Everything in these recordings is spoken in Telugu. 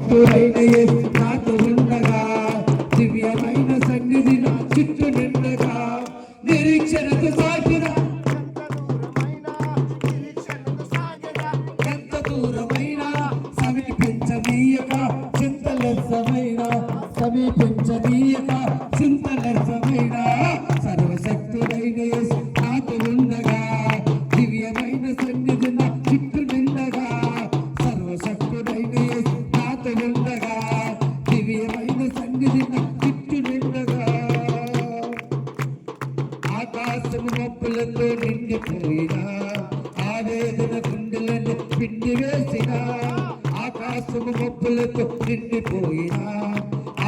భక్తుడైన యేసు నాతో ఉండగా దివ్యమైన సన్నిధి నా చుట్టూ నిండగా. నిరీక్షణకు సాగిన ఎంత దూరమైన సమీపించనీయక సమీపించనీయక ఆకాశము మబ్బులతో నిండిపోయినా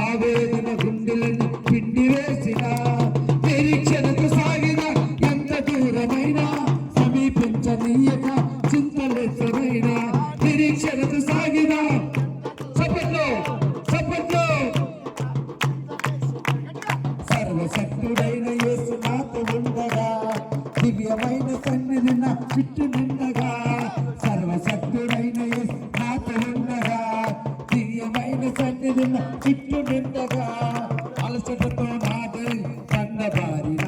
ఆవేదన గుండెలను పిండి వేసిన నిరీక్షణకు సాగిన ఎంత దూరమైన సమీపించనీయక చింతలెసరైన నిరీక్షణకు సాగిన చప్పట్లో చప్పట్లో సర్వశక్తుడైన యేసు నాతో ఉండగా దివ్యమైన సన్నిధిన నా ಅಲಸಟತೋ ನಾದೆ ತನ್ನ ಬಾರಿ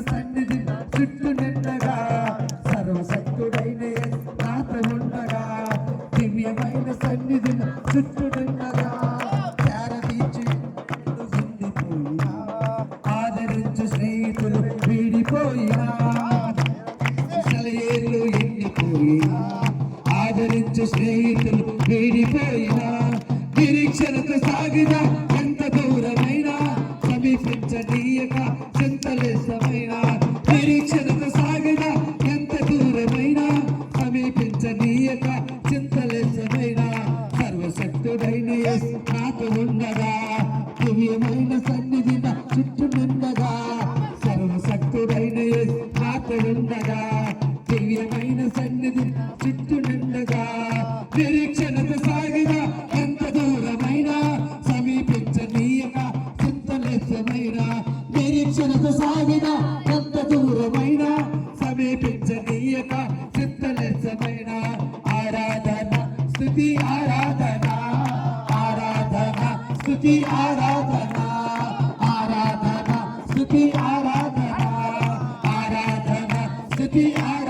దివ్యమైన సన్నిధి చుట్టూ నిండగా సర్వశక్తుడైన యేసు నాతో ఉండగా దివ్యమైన సన్నిధి చుట్టూ నిండగా చేరదీచి ఉండిపోయినా. ఆదరించు స్నేహితులు వీడిపోయినా. సెలయేర్లు ఎండిపోయా ఆదరించు స్నేహితులు వీడిపోయినా. నిరీక్షణతో సాగిన ఉండగా దివ్యమైన సన్నిధి చుట్టూ నిండగా నిరీక్షణకు సాగిన ఎంత దూరమైన సమీపించనీయక చింతలేసమైన నిరీక్షణకు సాగిన ఎంత దూరమైన సమీపించనీయక చింతలేసమైన ఆరాధన స్థుతి ఆరాధన. ఆరాధన స్థుతి ఆరాధన. ఆరాధన స్థుతి ఆరాధన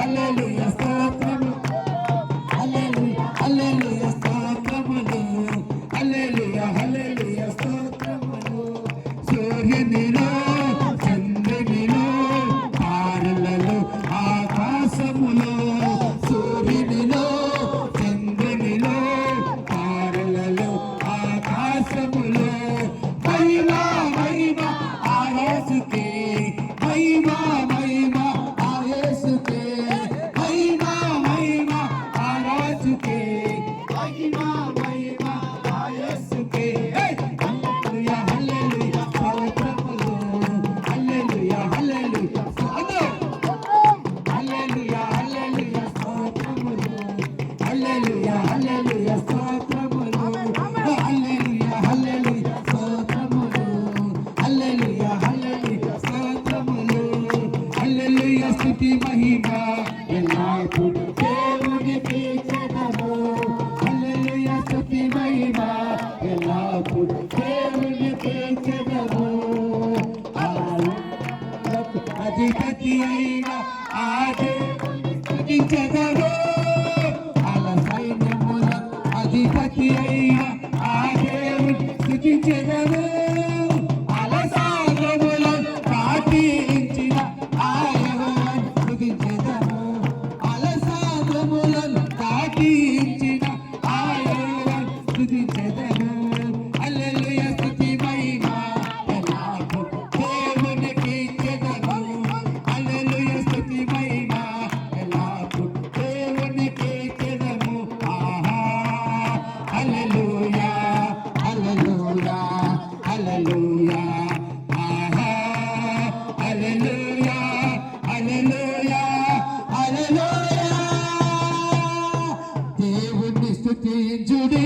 Hallelujah. Yeah. குத்தி இஞ்சுடி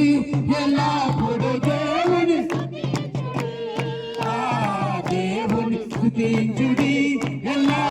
எல்லா கொடுக்கும்